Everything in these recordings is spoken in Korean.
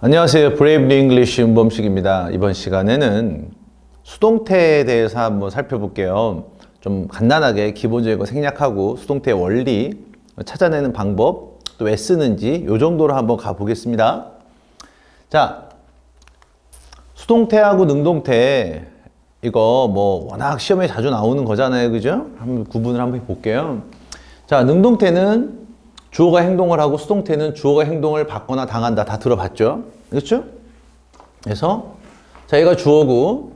안녕하세요. 브레이브리 잉글리시 윤범식입니다. 이번 시간에는 수동태에 대해서 한번 살펴볼게요. 좀 간단하게 기본적인 거 생략하고 수동태의 원리, 찾아내는 방법, 또 왜 쓰는지 요 정도로 한번 가보겠습니다. 자, 수동태하고 능동태 이거 뭐 워낙 시험에 자주 나오는 거잖아요. 그죠? 한번 구분을 한번 해볼게요. 자, 능동태는 주어가 행동을 하고 수동태는 주어가 행동을 받거나 당한다. 다 들어봤죠? 그렇죠? 그래서 자, 얘가 주어고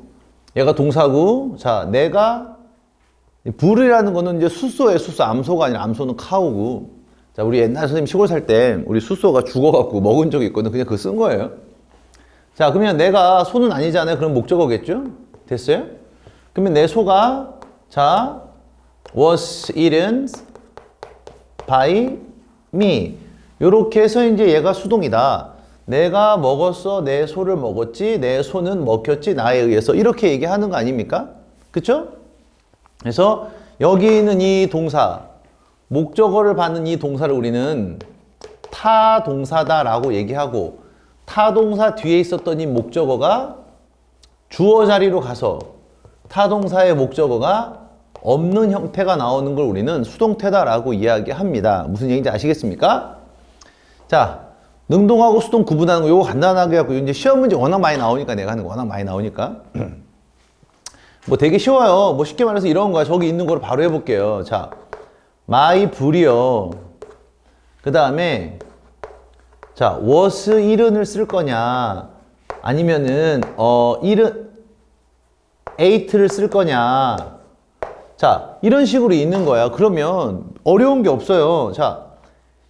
얘가 동사고 자, 내가 불이라는 거는 이제 수소예요. 수소. 암소가 아니라 암소는 카우고 자, 우리 옛날 선생님 시골 살 때 우리 수소가 죽어갖고 먹은 적이 있거든. 그냥 그거 쓴 거예요. 자, 그러면 내가 소는 아니잖아요. 그럼 목적어겠죠? 됐어요? 그러면 내 소가 자, was eaten by me. 요렇게 해서 이제 얘가 수동이다. 내가 먹었어. 내 소를 먹었지. 내 소는 먹혔지. 나에 의해서. 이렇게 얘기하는 거 아닙니까? 그쵸? 그래서 여기 있는 이 동사, 목적어를 받는 이 동사를 우리는 타동사다라고 얘기하고 타동사 뒤에 있었던 이 목적어가 주어 자리로 가서 타동사의 목적어가 없는 형태가 나오는 걸 우리는 수동태다라고 이야기합니다. 무슨 얘기인지 아시겠습니까? 자, 능동하고 수동 구분하는 거 이거 간단하게 하고 이제 시험 문제 워낙 많이 나오니까 내가 하는 거 워낙 많이 나오니까 뭐 되게 쉬워요. 뭐 쉽게 말해서 이런 거야. 저기 있는 걸 바로 해볼게요. 자, 마이 불이요. 그 다음에 자, was 이른을 쓸 거냐 아니면은 어 이른 eight를 쓸 거냐 자, 이런 식으로 있는 거야. 그러면 어려운 게 없어요. 자,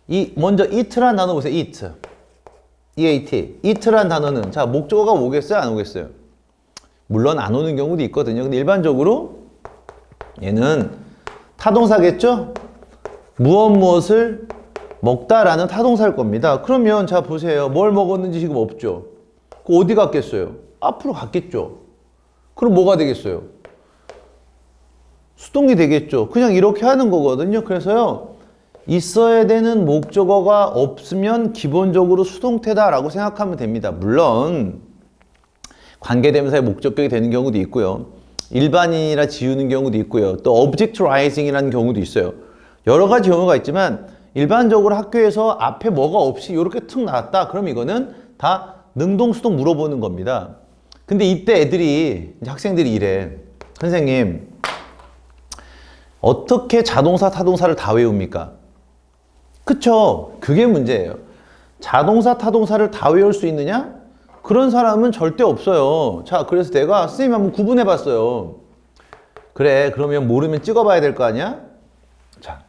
이 먼저 eat란 단어 보세요. eat. eat. eat란 단어는 자, 목적어가 오겠어요? 안 오겠어요? 물론 안 오는 경우도 있거든요. 근데 일반적으로 얘는 타동사겠죠? 무엇 무엇을 먹다라는 타동사일 겁니다. 그러면 자 보세요. 뭘 먹었는지 지금 없죠. 그 어디 갔겠어요? 앞으로 갔겠죠. 그럼 뭐가 되겠어요? 수동이 되겠죠. 그냥 이렇게 하는 거거든요. 그래서요. 있어야 되는 목적어가 없으면 기본적으로 수동태다라고 생각하면 됩니다. 물론 관계대명사의 목적격이 되는 경우도 있고요. 일반인이라 지우는 경우도 있고요. 또 objectizing이라는 경우도 있어요. 여러 가지 경우가 있지만 일반적으로 학교에서 앞에 뭐가 없이 이렇게 툭 나왔다. 그럼 이거는 다 능동수동 물어보는 겁니다. 근데 이때 애들이 이제 학생들이 이래. 선생님 어떻게 자동사 타동사를 다 외웁니까? 그쵸? 그게 문제예요. 자동사 타동사를 다 외울 수 있느냐? 그런 사람은 절대 없어요. 자, 그래서 내가 선생님 한번 구분해 봤어요. 그래, 그러면 모르면 찍어봐야 될 거 아니야? 자,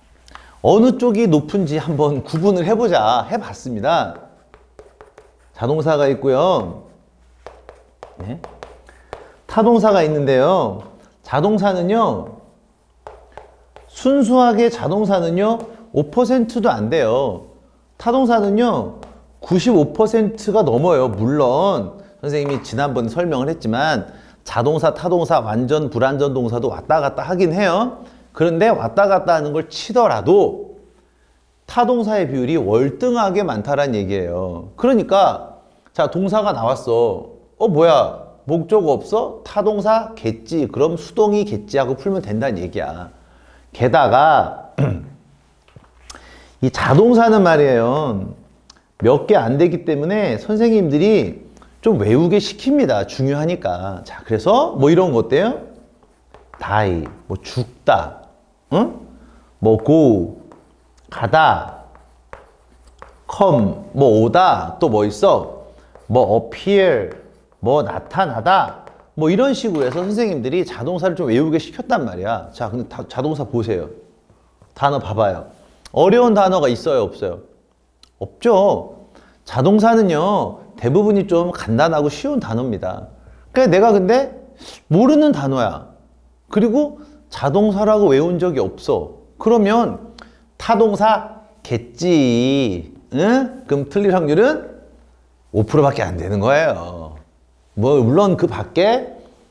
어느 쪽이 높은지 한번 구분을 해보자. 해봤습니다. 자동사가 있고요. 네. 타동사가 있는데요. 자동사는요, 순수하게 자동사는요, 5%도 안 돼요. 타동사는요, 95%가 넘어요. 물론 선생님이 지난번에 설명을 했지만 자동사, 타동사, 완전, 불완전 동사도 왔다 갔다 하긴 해요. 그런데 왔다 갔다 하는 걸 치더라도 타동사의 비율이 월등하게 많다란 얘기예요. 그러니까 자 동사가 나왔어. 어 뭐야 목적 없어? 타동사 겠지. 그럼 수동이 겠지 하고 풀면 된다는 얘기야. 게다가 이 자동사는 말이에요. 몇 개 안 되기 때문에 선생님들이 좀 외우게 시킵니다. 중요하니까. 자, 그래서 뭐 이런 거 어때요? die, 뭐 죽다, 응? 뭐 go, 가다, come, 뭐 오다, 또 뭐 있어? 뭐 appear, 뭐 나타나다, 뭐 이런 식으로 해서 선생님들이 자동사를 좀 외우게 시켰단 말이야. 자, 근데 다- 자동사 보세요. 단어 봐봐요. 어려운 단어가 있어요, 없어요? 없죠. 자동사는요, 대부분이 좀 간단하고 쉬운 단어입니다. 그러니까 내가 근데 모르는 단어야. 그리고 자동사라고 외운 적이 없어. 그러면 타동사 겠지. 응? 그럼 틀릴 확률은 5%밖에 안 되는 거예요. 뭐 물론 그 밖에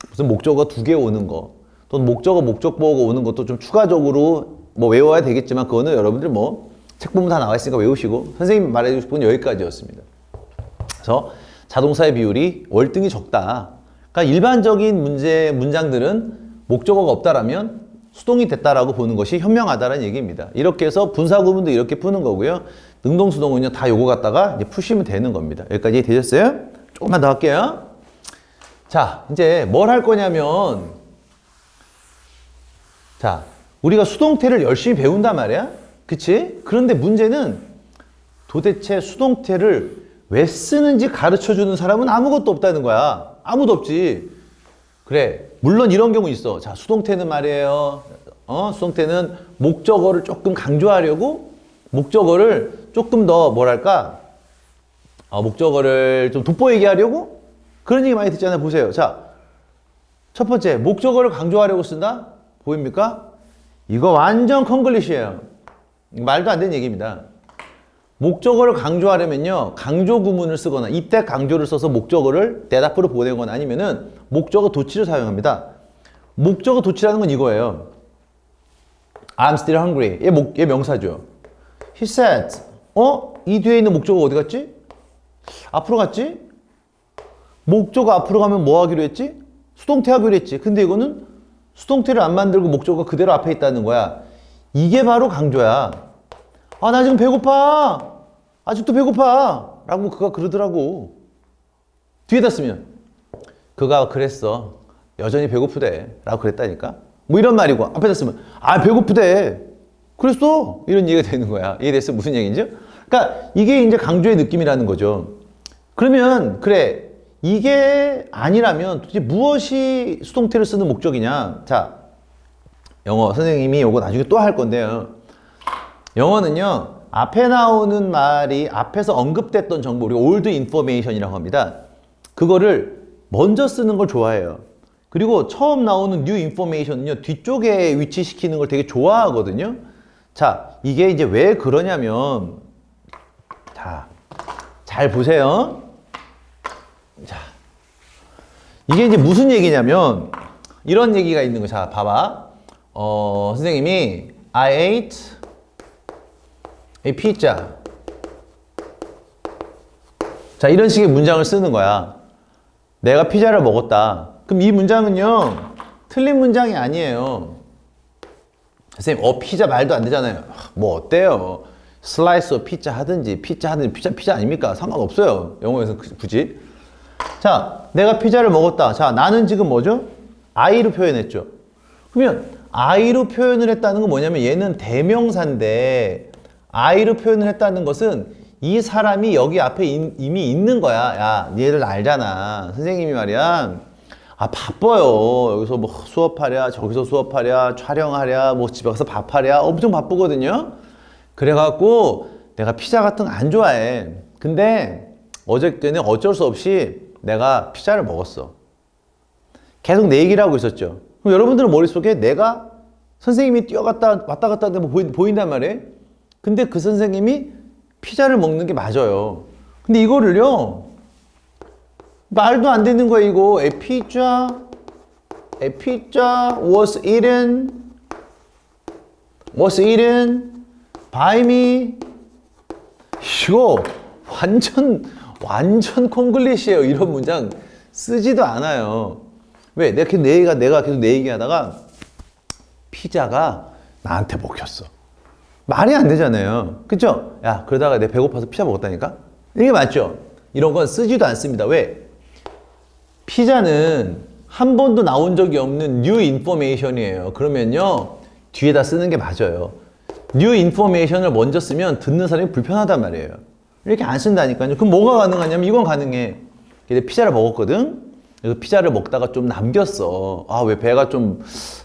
무슨 목적어 두 개 오는 거, 또는 목적어 목적보어가 오는 것도 좀 추가적으로 뭐 외워야 되겠지만 그거는 여러분들 뭐 책 보면 다 나와 있으니까 외우시고 선생님이 말해주고 싶은 건 여기까지였습니다. 그래서 자동사의 비율이 월등히 적다. 그러니까 일반적인 문제 문장들은 목적어가 없다라면 수동이 됐다라고 보는 것이 현명하다는 얘기입니다. 이렇게 해서 분사 구문도 이렇게 푸는 거고요. 능동 수동은요 다 요거 갖다가 이제 푸시면 되는 겁니다. 여기까지 되셨어요? 조금만 더 할게요. 자, 이제 뭘 할 거냐면 자, 우리가 수동태를 열심히 배운단 말이야. 그치? 그런데 문제는 도대체 수동태를 왜 쓰는지 가르쳐 주는 사람은 아무것도 없다는 거야. 아무도 없지. 그래. 물론 이런 경우 있어. 자, 수동태는 말이에요. 어, 수동태는 목적어를 조금 강조하려고 목적어를 조금 더 뭐랄까? 어, 목적어를 좀 돋보이게 하려고 그런 얘기 많이 듣잖아요. 보세요. 자, 첫 번째, 목적어를 강조하려고 쓴다? 보입니까? 이거 완전 컨글리시예요. 말도 안 되는 얘기입니다. 목적어를 강조하려면요, 강조 구문을 쓰거나 이때 강조를 써서 목적어를 대답으로 보내거나 아니면은 목적어 도치를 사용합니다. 목적어 도치라는 건 이거예요. I'm still hungry. 얘, 목, 얘 명사죠. He said. 어? 이 뒤에 있는 목적어 어디 갔지? 앞으로 갔지? 목적어 앞으로 가면 뭐 하기로 했지? 수동태 하기로 했지. 근데 이거는 수동태를 안 만들고 목적어가 그대로 앞에 있다는 거야. 이게 바로 강조야. 아, 나 지금 배고파. 아직도 배고파. 라고 그가 그러더라고. 뒤에다 쓰면. 그가 그랬어. 여전히 배고프대. 라고 그랬다니까. 뭐 이런 말이고. 앞에다 쓰면. 아, 배고프대. 그랬어. 이런 얘기가 되는 거야. 이해 됐어? 무슨 얘기인지? 그러니까 이게 이제 강조의 느낌이라는 거죠. 그러면, 그래. 이게 아니라면 도대체 무엇이 수동태를 쓰는 목적이냐? 자, 영어 선생님이 요거 나중에 또 할 건데요. 영어는요, 앞에 나오는 말이 앞에서 언급됐던 정보, 우리가 old information이라고 합니다. 그거를 먼저 쓰는 걸 좋아해요. 그리고 처음 나오는 new information은요, 뒤쪽에 위치시키는 걸 되게 좋아하거든요. 자, 이게 이제 왜 그러냐면, 자, 잘 보세요. 자, 이게 이제 무슨 얘기냐면, 이런 얘기가 있는 거. 자, 봐봐. 어, 선생님이 I ate a pizza. 자, 이런 식의 문장을 쓰는 거야. 내가 피자를 먹었다. 그럼 이 문장은요, 틀린 문장이 아니에요. 선생님, 어, 피자 말도 안 되잖아요. 뭐 어때요? 슬라이스 피자 하든지, 피자 하든지, 피자, 피자 아닙니까? 상관없어요. 영어에서 그- 굳이. 자, 내가 피자를 먹었다. 자, 나는 지금 뭐죠? I로 표현했죠. 그러면 I로 표현을 했다는 건 뭐냐면 얘는 대명사인데 I로 표현을 했다는 것은 이 사람이 여기 앞에 이- 이미 있는 거야. 야, 얘들 알잖아. 선생님이 말이야. 아, 바빠요. 여기서 뭐 수업하랴, 저기서 수업하랴, 촬영하랴, 뭐 집에 가서 밥하랴. 엄청 바쁘거든요. 그래갖고 내가 피자 같은 거 안 좋아해. 근데 어저께는 어쩔 수 없이 내가 피자를 먹었어. 계속 내 얘기를 하고 있었죠. 그럼 여러분들은 머릿속에 내가 선생님이 뛰어갔다 왔다 갔다 하는 거 보인, 보인단 말이에요. 근데 그 선생님이 피자를 먹는 게 맞아요. 근데 이거를요. 말도 안 되는 거야 이거. A pizza was eaten, was eaten by me. 이거 완전 완전 콩글리시예요. 이런 문장 쓰지도 않아요. 왜? 내가 계속 내 얘기가 내가 계속 내 얘기하다가 피자가 나한테 먹혔어. 말이 안 되잖아요. 그쵸? 야, 그러다가 내 배고파서 피자 먹었다니까? 이게 맞죠? 이런 건 쓰지도 않습니다. 왜? 피자는 한 번도 나온 적이 없는 new information이에요. 그러면요, 뒤에다 쓰는 게 맞아요. new information을 먼저 쓰면 듣는 사람이 불편하단 말이에요. 이렇게 안 쓴다니까요. 그럼 뭐가 가능하냐면 이건 가능해. 근데 피자를 먹었거든? 그래서 피자를 먹다가 좀 남겼어. 아, 왜 배가 좀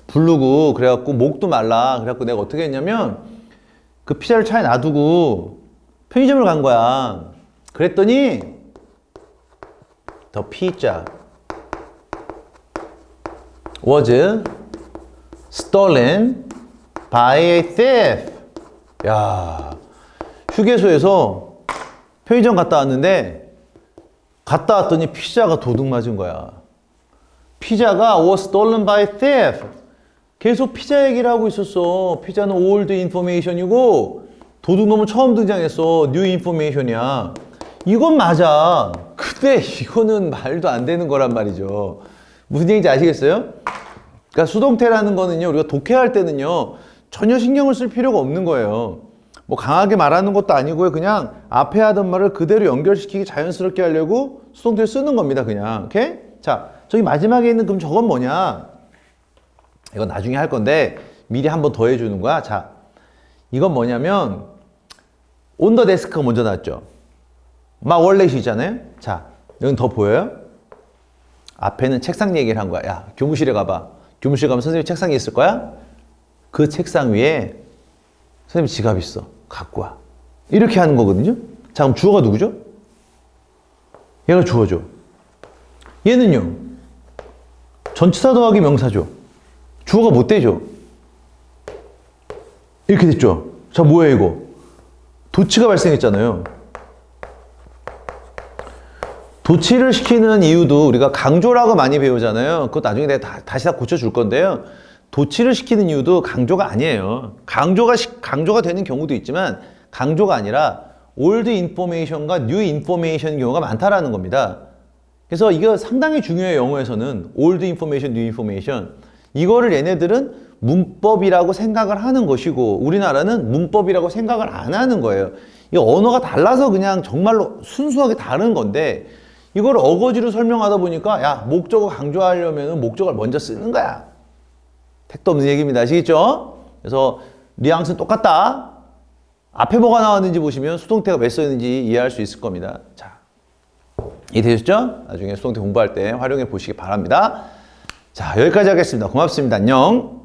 부르고, 그래갖고 목도 말라. 그래갖고 내가 어떻게 했냐면 그 피자를 차에 놔두고 편의점을 간 거야. 그랬더니 the pizza was stolen by a thief. 야, 휴게소에서 편의점 갔다 왔는데 갔다 왔더니 피자가 도둑 맞은 거야. 피자가 was stolen by a thief. 계속 피자 얘기를 하고 있었어. 피자는 old information이고 도둑놈은 처음 등장했어. 뉴 인포메이션이야. 이건 맞아. 근데 이거는 말도 안 되는 거란 말이죠. 무슨 얘기인지 아시겠어요? 그러니까 수동태라는 거는요, 우리가 독해할 때는요, 전혀 신경을 쓸 필요가 없는 거예요. 뭐 강하게 말하는 것도 아니고요. 그냥 앞에 하던 말을 그대로 연결시키기 자연스럽게 하려고 수동태를 쓰는 겁니다. 그냥. 오케이? 자, 저기 마지막에 있는 그럼 저건 뭐냐? 이건 나중에 할 건데 미리 한 번 더 해주는 거야. 자, 이건 뭐냐면 온더 데스크가 먼저 나왔죠. 막 원래시잖아요. 자, 여기 더 보여요? 앞에는 책상 얘기를 한 거야. 야, 교무실에 가봐. 교무실 가면 선생님 책상이 있을 거야? 그 책상 위에 선생님 지갑 있어. 갖고 와. 이렇게 하는 거거든요. 자, 그럼 주어가 누구죠? 얘가 주어죠. 얘는요. 전치사 더하기 명사죠. 주어가 못 되죠. 이렇게 됐죠. 자, 뭐예요, 이거? 도치가 발생했잖아요. 도치를 시키는 이유도 우리가 강조라고 많이 배우잖아요. 그것 나중에 내가 다, 다시 다 고쳐줄 건데요. 도치를 시키는 이유도 강조가 아니에요. 강조가, 시- 강조가 되는 경우도 있지만 강조가 아니라 올드 인포메이션과 뉴 인포메이션 경우가 많다라는 겁니다. 그래서 이거 상당히 중요해요. 영어에서는 올드 인포메이션, 뉴 인포메이션. 이거를 얘네들은 문법이라고 생각을 하는 것이고 우리나라는 문법이라고 생각을 안 하는 거예요. 이 언어가 달라서 그냥 정말로 순수하게 다른 건데 이걸 어거지로 설명하다 보니까 야 목적어 강조하려면 목적어를 먼저 쓰는 거야. 택도 없는 얘기입니다. 아시겠죠? 그래서 뉘앙스는 똑같다. 앞에 뭐가 나왔는지 보시면 수동태가 왜 써있는지 이해할 수 있을 겁니다. 자, 이해되셨죠? 나중에 수동태 공부할 때 활용해 보시기 바랍니다. 자, 여기까지 하겠습니다. 고맙습니다. 안녕.